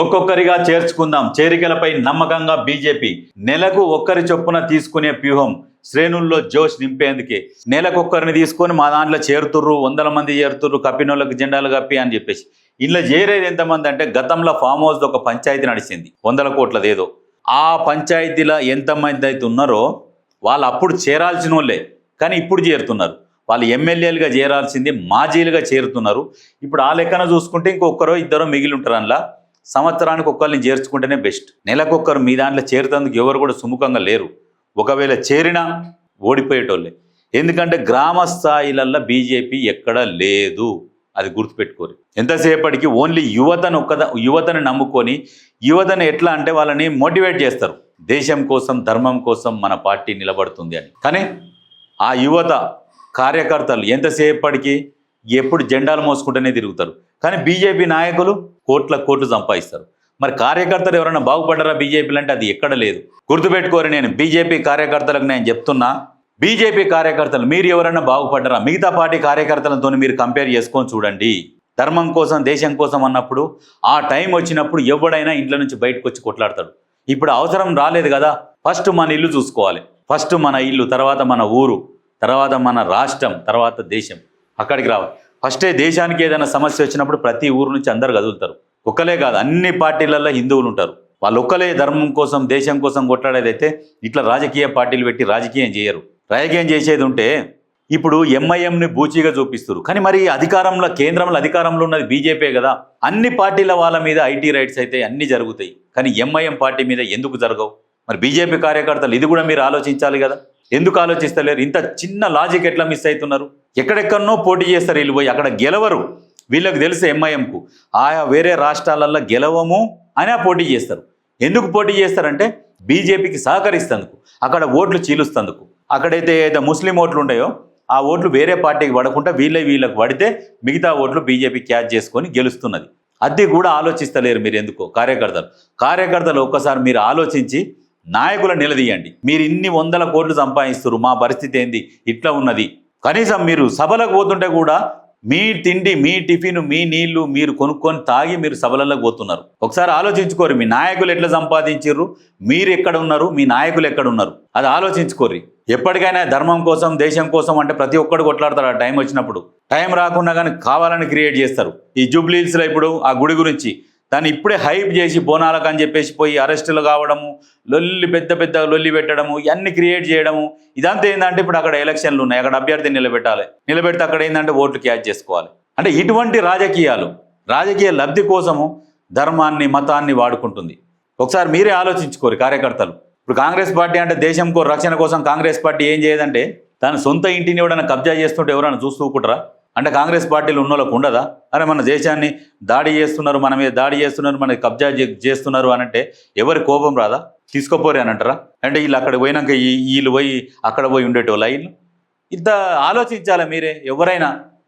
ఒక్కొక్కరిగా చేర్చుకుందాం. చేరికలపై నమ్మకంగా బీజేపీ నెలకు ఒక్కరి చొప్పున తీసుకునే వ్యూహం శ్రేణుల్లో జోష్ నింపేందుకే. నెలకొక్కరిని తీసుకొని మా దాంట్లో చేరుతుర్రు వందల మంది చేరుతుర్రు కప్పినోళ్ళకి జెండాలు కప్పి అని చెప్పేసి. ఇంట్లో చేరేది ఎంతమంది అంటే గతంలో ఫామ్ హౌస్ ఒక పంచాయతీ నడిచింది వందల కోట్లది ఏదో ఆ పంచాయతీలో ఎంతమంది అయితే ఉన్నారో వాళ్ళు అప్పుడు చేరాల్సిన వాళ్ళే కానీ ఇప్పుడు చేరుతున్నారు. వాళ్ళు ఎమ్మెల్యేలుగా చేరాల్సింది మాజీలుగా చేరుతున్నారు. ఇప్పుడు ఆ లెక్కన చూసుకుంటే ఇంకొకరో ఇద్దరో మిగిలి ఉంటారు అందులో. సంవత్సరానికి ఒక్కరిని చేర్చుకుంటేనే బెస్ట్. నెలకొక్కరు మీ దాంట్లో చేరుతందుకు ఎవరు కూడా సుముఖంగా లేరు. ఒకవేళ చేరినా ఓడిపోయేటోళ్ళే. ఎందుకంటే గ్రామ స్థాయిలల్లో బీజేపీ ఎక్కడ లేదు. అది గుర్తుపెట్టుకోరు. ఎంతసేపటికి ఓన్లీ యువతను ఒక్కద యువతను నమ్ముకొని యువతను ఎట్లా అంటే వాళ్ళని మోటివేట్ చేస్తారు. దేశం కోసం ధర్మం కోసం మన పార్టీ నిలబడుతుంది అని. కానీ ఆ యువత కార్యకర్తలు ఎంతసేపటికి ఎప్పుడు జెండాలు మోసుకుంటూనే తిరుగుతారు. కానీ బీజేపీ నాయకులు కోట్ల కోట్లు సంపాదిస్తారు. మరి కార్యకర్తలు ఎవరైనా బాగుపడ్డారా బీజేపీలు అంటే అది ఎక్కడ లేదు. గుర్తుపెట్టుకోరు నేను బీజేపీ కార్యకర్తలకు నేను చెప్తున్నా. బీజేపీ కార్యకర్తలు మీరు ఎవరైనా బాగుపడ్డారా? మిగతా పార్టీ కార్యకర్తలతో మీరు కంపేర్ చేసుకొని చూడండి. ధర్మం కోసం దేశం కోసం అన్నప్పుడు ఆ టైం వచ్చినప్పుడు ఎవడైనా ఇంట్లో నుంచి బయటకు వచ్చి కొట్లాడతాడు. ఇప్పుడు అవసరం రాలేదు కదా ఫస్ట్ మన ఇల్లు చూసుకోవాలి. ఫస్ట్ మన ఇల్లు తర్వాత మన ఊరు తర్వాత మన రాష్ట్రం తర్వాత దేశం అక్కడికి రావాలి. ఫస్టే దేశానికి ఏదైనా సమస్య వచ్చినప్పుడు ప్రతి ఊరు నుంచి అందరు కదులుతారు. ఒక్కలే కాదు అన్ని పార్టీలలో హిందువులు ఉంటారు. వాళ్ళు ఒక్కలే ధర్మం కోసం దేశం కోసం కొట్లాడేదైతే ఇట్లా రాజకీయ పార్టీలు పెట్టి రాజకీయం చేయరు. రాజకీయం చేసేది ఉంటే ఇప్పుడు ఎంఐఎంని బూచీగా చూపిస్తారు కానీ మరి అధికారంలో కేంద్రంలో అధికారంలో ఉన్నది బీజేపీ కదా. అన్ని పార్టీల వాళ్ళ మీద ఐటీ రైట్స్ అయితే అన్నీ జరుగుతాయి. కానీ ఎంఐఎం పార్టీ మీద ఎందుకు జరగవు? మరి బీజేపీ కార్యకర్తలు ఇది కూడా మీరు ఆలోచించాలి కదా. ఎందుకు ఆలోచిస్తలేరు? ఇంత చిన్న లాజిక్ ఎట్లా మిస్ అవుతున్నారు? ఎక్కడెక్కడనో పోటీ చేస్తారు వీళ్ళు పోయి అక్కడ గెలవరు. వీళ్ళకి తెలుసు ఎంఐఎంకు ఆయా వేరే రాష్ట్రాలల్లో గెలవము అని పోటీ చేస్తారు. ఎందుకు పోటీ చేస్తారంటే బీజేపీకి సహకరిస్తందుకు అక్కడ ఓట్లు చీలుస్తందుకు. అక్కడైతే ఏదైతే ముస్లిం ఓట్లు ఉన్నాయో ఆ ఓట్లు వేరే పార్టీకి పడకుండా వీళ్ళే వీళ్ళకి పడితే మిగతా ఓట్లు బీజేపీ క్యాచ్ చేసుకొని గెలుస్తున్నది. అది కూడా ఆలోచిస్తలేరు మీరు ఎందుకో కార్యకర్తలు. కార్యకర్తలు ఒక్కసారి మీరు ఆలోచించి నాయకులను నిలదీయండి. మీరు ఇన్ని వందల కోట్లు సంపాదిస్తారు మా పరిస్థితి ఏంది? ఇట్లా ఉన్నది. కనీసం మీరు సభలకు పోతుంటే కూడా మీ తిండి మీ టిఫిన్ మీ నీళ్ళు మీరు కొనుక్కొని తాగి మీరు సభలలో పోతున్నారు. ఒకసారి ఆలోచించుకోరు మీ నాయకులు ఎట్లా సంపాదించారు మీరు ఎక్కడ ఉన్నారు? మీ నాయకులు ఎక్కడ ఉన్నారు? అది ఆలోచించుకోరు ఎప్పటికైనా ధర్మం కోసం దేశం కోసం అంటే ప్రతి ఒక్కడు కొట్లాడతారు ఆ టైం వచ్చినప్పుడు టైం రాకుండా కానీ కావాలని క్రియేట్ చేస్తారు. ఈ జూబ్లీహిల్స్లో ఇప్పుడు ఆ గుడి గురించి దాన్ని ఇప్పుడే హైప్ చేసి బోనాలకు అని చెప్పేసి పోయి అరెస్టులు కావడము లొల్లి పెద్ద పెద్ద లొల్లి పెట్టడము ఇవన్నీ క్రియేట్ చేయడము ఇదంతా ఏంటంటే ఇప్పుడు అక్కడ ఎలక్షన్లు ఉన్నాయి. అక్కడ అభ్యర్థిని నిలబెట్టాలి. నిలబెడితే అక్కడ ఏంటంటే ఓట్లు క్యాచ్ చేసుకోవాలి. అంటే ఇటువంటి రాజకీయాలు రాజకీయ లబ్ధి కోసము ధర్మాన్ని మతాన్ని వాడుకుంటుంది. ఒకసారి మీరే ఆలోచించుకోరు కార్యకర్తలు. ఇప్పుడు కాంగ్రెస్ పార్టీ అంటే దేశం రక్షణ కోసం కాంగ్రెస్ పార్టీ ఏం చేయదంటే తన సొంత ఇంటిని ఎవడైనా కబ్జా చేస్తుంటే ఎవరైనా చూస్తూ ఊకుంటారా అంటే కాంగ్రెస్ పార్టీలు ఉన్నోళ్ళకు ఉండదా? అరే మన దేశాన్ని దాడి చేస్తున్నారు మన మీద దాడి చేస్తున్నారు మనకి కబ్జా చేస్తున్నారు అని అంటే ఎవరి కోపం రాదా? తీసుకోపోరే అని అంటారా? అంటే వీళ్ళు అక్కడ పోయినాక ఈ- వీళ్ళు పోయి అక్కడ పోయి ఉండేటోళ్ళు వీళ్ళు? ఇంత ఆలోచించాలా మీరే? ఎవరైనా